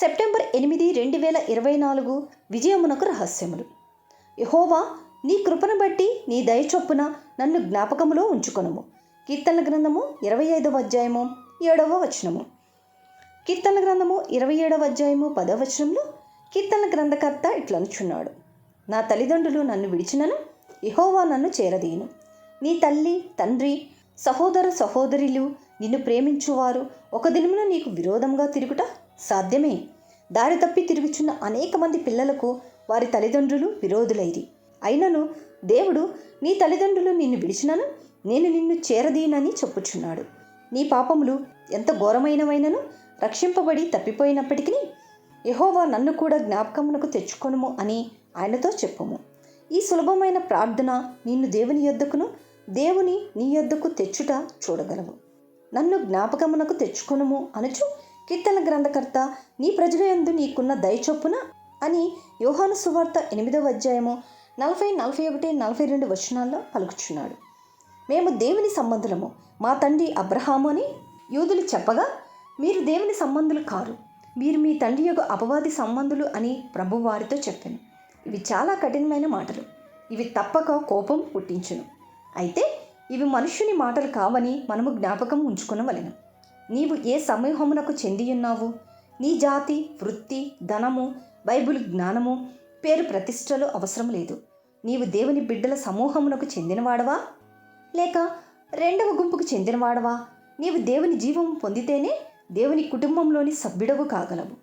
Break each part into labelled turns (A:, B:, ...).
A: September ఎనిమిది రెండు వేల ఇరవై నాలుగు విజయమునకు రహస్యములు. యహోవా నీ కృపను బట్టి నీ దయ చొప్పున నన్ను జ్ఞాపకములో ఉంచుకొనుము. కీర్తనల గ్రంథము ఇరవై ఐదవ అధ్యాయము ఏడవ వచనము. కీర్తనల గ్రంథము ఇరవై ఏడవ అధ్యాయము పదవ వచనంలో కీర్తనల గ్రంథకర్త ఇట్లనుచున్నాడు. నా తల్లిదండ్రులు నన్ను విడిచినను ఇహోవా నన్ను చేరదీయను. నీ తల్లి తండ్రి సహోదర సహోదరులు నిన్ను ప్రేమించువారు ఒక దినమున నీకు విరోధంగా తిరుగుట సాధ్యమే. దారి తప్పి తిరుగుచున్న అనేక మంది పిల్లలకు వారి తల్లిదండ్రులు విరోధులైరి. అయినను దేవుడు నీ తల్లిదండ్రులు నిన్ను విడిచినను నేను నిన్ను చేరదీనని చెప్పుచున్నాడు. నీ పాపములు ఎంత ఘోరమైనవైనను రక్షింపబడి తప్పిపోయినప్పటికీ యహోవా నన్ను కూడా జ్ఞాపకమునకు తెచ్చుకొనుము అని ఆయనతో చెప్పుము. ఈ సులభమైన ప్రార్థన నిన్ను దేవుని యొద్దకును దేవుని నీ యొద్దకు తెచ్చుట చూడగలము. నన్ను జ్ఞాపకమునకు తెచ్చుకొనుము అనుచు కీర్తన గ్రంథకర్త నీ ప్రజల యందు నీకున్న దయచొప్పున అని యోహాను సువార్త ఎనిమిదవ అధ్యాయము నలభై నలభై ఒకటి నలభై రెండు వచనాల్లో పలుకుచున్నాడు. మేము దేవుని సంబంధులము. మా తండ్రి అబ్రహాము అని యూదులు చెప్పగా మీరు దేవుని సంబంధులు కారు. మీరు మీ తండ్రి యొక్క అపవాది సంబంధులు అని ప్రభు వారితో చెప్పాను. ఇవి చాలా కఠినమైన మాటలు. ఇవి తప్పక కోపం పుట్టించును. అయితే ఇవి మనుష్యుని మాటలు కావని మనము జ్ఞాపకం ఉంచుకునవలెను నీవు ఏ సమూహమునకు చెంది ఉన్నావు నీ జాతి వృత్తి ధనము బైబిల్ జ్ఞానము పేరు ప్రతిష్టలు అవసరం లేదు. నీవు దేవుని బిడ్డల సమూహమునకు చెందినవాడవా? లేక రెండవ గుంపుకు చెందినవాడవా? నీవు దేవుని జీవం పొందితేనే దేవుని కుటుంబంలోని సభ్యుడవు కాగలవు.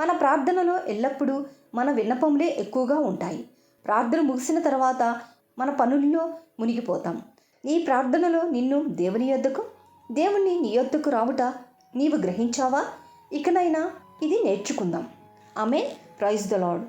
A: మన ప్రార్థనలో ఎల్లప్పుడూ మన విన్నపములే ఎక్కువగా ఉంటాయి. ప్రార్థన ముగిసిన తర్వాత మన పనుల్లో మునిగిపోతాం. నీ ప్రార్థనలో నిన్ను దేవుని యొద్దకు దేవుణ్ణి నీ యొద్దకు రావుట నీవు గ్రహించావా? ఇకనైనా ఇది నేర్చుకుందాం. ఆమె ప్రైజ్ ద లాడ్